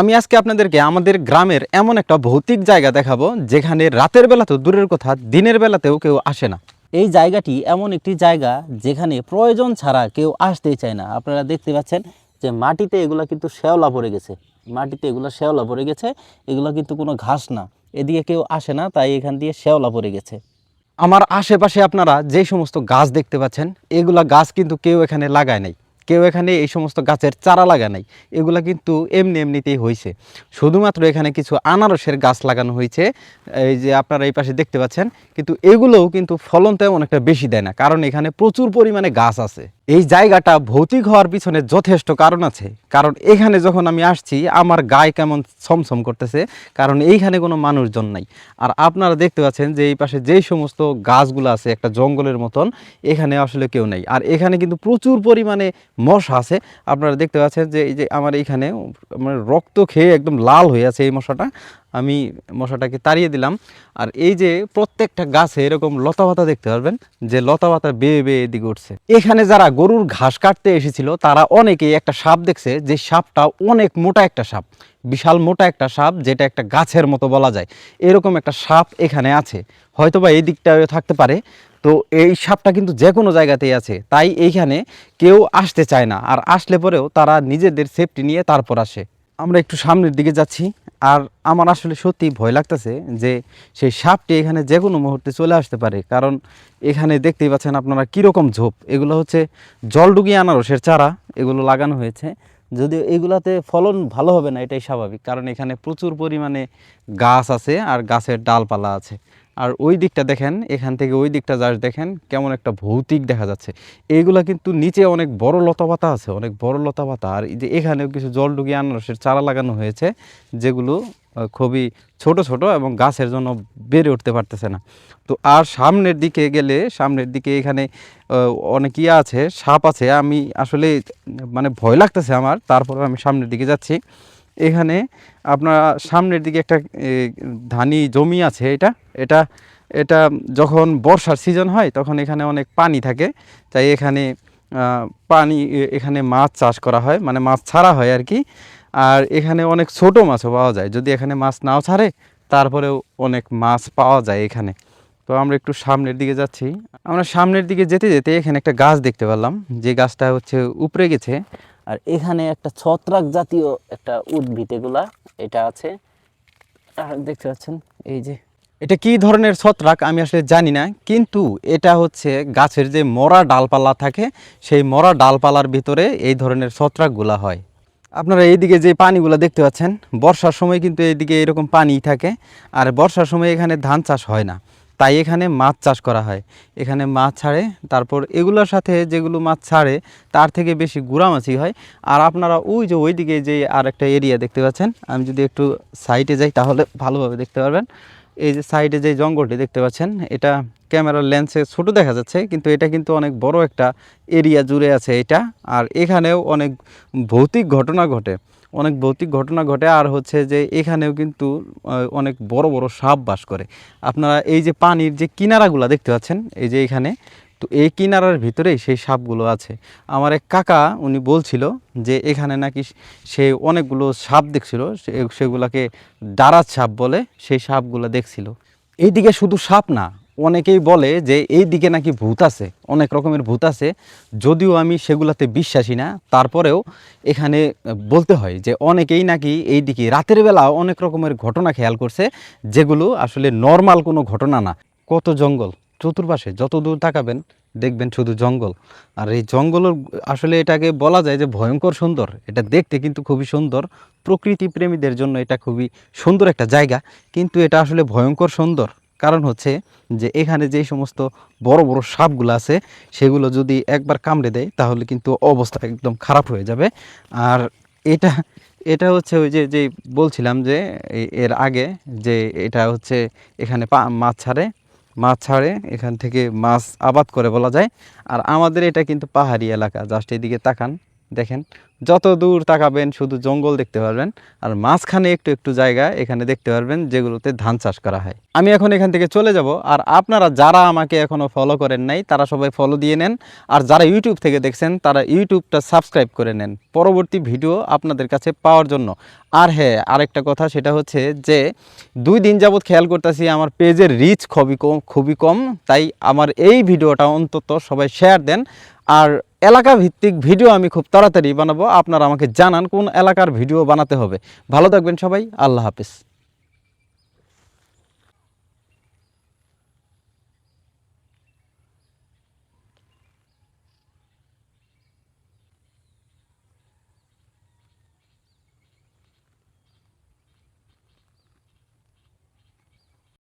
আমি আজকে আপনাদেরকে আমাদের গ্রামের এমন একটা ভৌতিক জায়গা দেখাবো, যেখানে রাতের বেলা তো দূরের কথা, দিনের বেলাতেও কেউ আসে না। এই জায়গাটি এমন একটি জায়গা যেখানে প্রয়োজন ছাড়া কেউ আসতেই চায় না। আপনারা দেখতে পাচ্ছেন যে মাটিতে এগুলো কিন্তু শ্যাওলা পড়ে গেছে। মাটিতে এগুলো শ্যাওলা পড়ে গেছে, এগুলো কিন্তু কোনো ঘাস না। এদিকে কেউ আসে না, তাই এখান দিয়ে শ্যাওলা পড়ে গেছে। আমার আশেপাশে আপনারা যে সমস্ত গাছ দেখতে পাচ্ছেন, এগুলা গাছ কিন্তু কেউ এখানে লাগায় নাই। কেউ এখানে এই সমস্ত গাছের চারা লাগা নাই। এগুলা কিন্তু এমনি এমনিতেই হয়েছে শুধুমাত্র এখানে কিছু আনারসের গাছ লাগানো হয়েছে এই যে আপনারা এই পাশে দেখতে পাচ্ছেন। কিন্তু এগুলোও কিন্তু ফলন তেমন একটা বেশি দেয় না। কারণ এখানে প্রচুর পরিমাণে গাছ আছে। এই জায়গাটা ভৌতিক হওয়ার পিছনে যথেষ্ট কারণ আছে। কারণ এখানে যখন আমি আসছি, আমার গায়ে কেমন ছমছম করতেছে, কারণ এইখানে কোনো মানুষজন নাই। আর আপনারা দেখতে পাচ্ছেন যে এই পাশে যেই সমস্ত গাছগুলো আছে, একটা জঙ্গলের মতন, এখানে আসলে কেউ নেই। আর এখানে কিন্তু প্রচুর পরিমাণে মশা আছে। আপনারা দেখতে পাচ্ছেন যে এই যে আমার এইখানে মানে রক্ত খেয়ে একদম লাল হয়ে আছে এই মশাটা। আমি মশাটাকে তাড়িয়ে দিলাম। আর এই যে প্রত্যেকটা গাছে এরকম লতা পাতা দেখতে পারবেন, যে লতা পাতা বেয়ে বেয়ে এদিকে উঠছে। এখানে যারা গরুর ঘাস কাটতে এসেছিল, তারা অনেকেই একটা সাপ দেখছে, যে সাপটা অনেক মোটা একটা সাপ, বিশাল মোটা একটা সাপ, যেটা একটা গাছের মতো বলা যায়। এরকম একটা সাপ এখানে আছে। হয়তো বা এই দিকটাও থাকতে পারে। তো এই সাপটা কিন্তু যে কোনো জায়গাতেই আছে। তাই এইখানে কেউ আসতে চায় না। আর আসলে পরেও তারা নিজেদের সেফটি নিয়ে তারপর আসে। আমরা একটু সামনের দিকে যাচ্ছি, আর আমার আসলে সত্যি ভয় লাগতেছে যে সেই সাপটি এখানে যে কোনো মুহূর্তে চলে আসতে পারে, কারণ এখানে দেখতেই পাচ্ছেন আপনারা কীরকম ঝোপ। এগুলো হচ্ছে জলডুগি আনারসের চারা, এগুলো লাগানো হয়েছে। যদিও এগুলাতে ফলন ভালো হবে না, এটাই স্বাভাবিক, কারণ এখানে প্রচুর পরিমাণে গাছ আছে আর গাছের ডালপালা আছে। আর ওই দিকটা দেখেন, এখান থেকে ওই দিকটা যাস দেখেন, কেমন একটা ভৌতিক দেখা যাচ্ছে। এইগুলা কিন্তু নিচে অনেক বড় লতাপাতা আছে, অনেক বড় লতাপাতা। আর যে এখানেও কিছু জল জলডুগি আনারসের চারা লাগানো হয়েছে, যেগুলো খুবই ছোট ছোট এবং গাছের জন্য বেড়ে উঠতে পারতেছে না। তো আর সামনের দিকে গেলে, সামনের দিকে এখানে অনেক ইয়ে আছে, সাপ আছে। আমি আসলে মানে ভয় লাগতেছে আমার। তারপর আমি সামনের দিকে যাচ্ছি। এখানে আপনার সামনের দিকে একটা ধানি জমি আছে এটা। এটা এটা যখন বর্ষার সিজন হয় তখন এখানে অনেক পানি থাকে। তাই এখানে পানি এখানে মাছ চাষ করা হয় মানে মাছ ছাড়া হয় আর কি। আর এখানে অনেক ছোট মাছও পাওয়া যায়। যদি এখানে মাছ নাও ছাড়ে, তারপরেও অনেক মাছ পাওয়া যায় এখানে। তো আমরা একটু সামনের দিকে যাচ্ছি। আমরা সামনের দিকে যেতে যেতে এখানে একটা গাছ দেখতে পেলাম যে গাছটা হচ্ছে উপরে গেছে। আর এখানে একটা ছত্রাক জাতীয় একটা উদ্ভিদ এগুলা, এটা আছে। দেখতে পাচ্ছেন? এই যে, এটা কি ধরনের ছত্রাক আমি আসলে জানি না। কিন্তু এটা হচ্ছে গাছের যে মরা ডালপালা থাকে, সেই মরা ডালপালার ভিতরে এই ধরনের ছত্রাকগুলা হয়। আপনারা এইদিকে যে পানিগুলো দেখতে পাচ্ছেন, বর্ষার সময় কিন্তু এইদিকে এরকম পানি থাকে। আর বর্ষার সময় এখানে ধান চাষ হয় না। তাই এখানে মাছ চাষ করা হয়। এখানে মাছ ছাড়ে, তারপর এগুলোর সাথে যেগুলো মাছ ছাড়ে, তার থেকে বেশি গুড়ামাছি হয়। আর আপনারা ওই যে ওইদিকে যে আর একটা এরিয়া দেখতে পাচ্ছেন, আমি যদি একটু সাইডে যাই তাহলে ভালোভাবে দেখতে পারবেন। এই যে সাইডে যে জঙ্গলটি দেখতে পাচ্ছেন, এটা ক্যামেরার লেন্সে ছোট দেখা যাচ্ছে, কিন্তু এটা কিন্তু অনেক বড় একটা এরিয়া জুড়ে আছে এটা। আর এখানেও অনেক ভৌতিক ঘটনা ঘটে। অনেক ভৌতিক ঘটনা ঘটে, আর হচ্ছে যে এখানেও কিন্তু অনেক বড় বড় সাপ বাস করে। আপনারা এই যে পানির যে কিনারাগুলো দেখতে পাচ্ছেন, এই যে এখানে তো এই কিনারার ভিতরেই সেই সাপগুলো আছে। আমার এক কাকা, উনি বলছিল যে এখানে নাকি সে অনেকগুলো সাপ দেখছিল সেগুলাকে ডারাত সাপ বলে সেই সাপগুলো দেখছিল। এইদিকে শুধু সাপ না, অনেকেই বলে যে এই দিকে নাকি ভূত আছে, অনেক রকমের ভূত আছে। যদিও আমি সেগুলাতে বিশ্বাসী না, তারপরেও এখানে বলতে হয় যে অনেকেই নাকি এই দিকে রাতের বেলা অনেক রকমের ঘটনা খেয়াল করছে, যেগুলো আসলে নর্মাল কোনো ঘটনা না। কত জঙ্গল। চতুর্পাশে যত দূর তাকাবেন, দেখবেন শুধু জঙ্গল। আর এই জঙ্গলের, আসলে এটাকে বলা যায় যে ভয়ঙ্কর সুন্দর। এটা দেখতে কিন্তু খুবই সুন্দর। প্রকৃতি প্রেমীদের জন্য এটা খুবই সুন্দর একটা জায়গা। কিন্তু এটা আসলে ভয়ঙ্কর সুন্দর। কারণ হচ্ছে যে এখানে যে সমস্ত বড় বড় সাপগুলো আছে, সেগুলো যদি একবার কামড়ে দেয়, তাহলে কিন্তু অবস্থা একদম খারাপ হয়ে যাবে। আর এটা এটা হচ্ছে ওই যে যে বলছিলাম যে এর আগে যে এটা হচ্ছে এখানে মাছ ছাড়ে। মাছ ছাড়ে, এখান থেকে মাছ আবাদ করে বলা যায়। আর আমাদের এটা কিন্তু পাহাড়ি এলাকা, জাস্ট এদিকে তাকান। দেখেন, যত দূর তাকাবেন শুধু জঙ্গল দেখতে পারবেন, আর মাঝখানে একটু একটু জায়গা এখানে দেখতে পারবেন যেগুলোতে ধান চাষ করা হয়। আমি এখন এখান থেকে চলে যাব, আর আপনারা যারা আমাকে এখনও ফলো করেন নাই, তারা সবাই ফলো দিয়ে নেন, আর যারা ইউটিউব থেকে দেখছেন, তারা ইউটিউবটা সাবস্ক্রাইব করে নেন। পরবর্তী ভিডিও আপনাদের কাছে পাওয়ার জন্য। আর হ্যাঁ আরেকটা কথা, সেটা হচ্ছে যে, দুই দিন যাবৎ খেয়াল করতেছি আমার পেজের রিচ খুবই কম খুবই কম, তাই আমার এই ভিডিওটা অন্তত সবাই শেয়ার দেন। আর এলাকা ভিত্তিক ভিডিও আমি খুব তাড়াতাড়ি বানাবো। আপনারা আমাকে জানান কোন এলাকার ভিডিও বানাতে হবে। ভালো থাকবেন সবাই। আল্লাহ হাফিজ।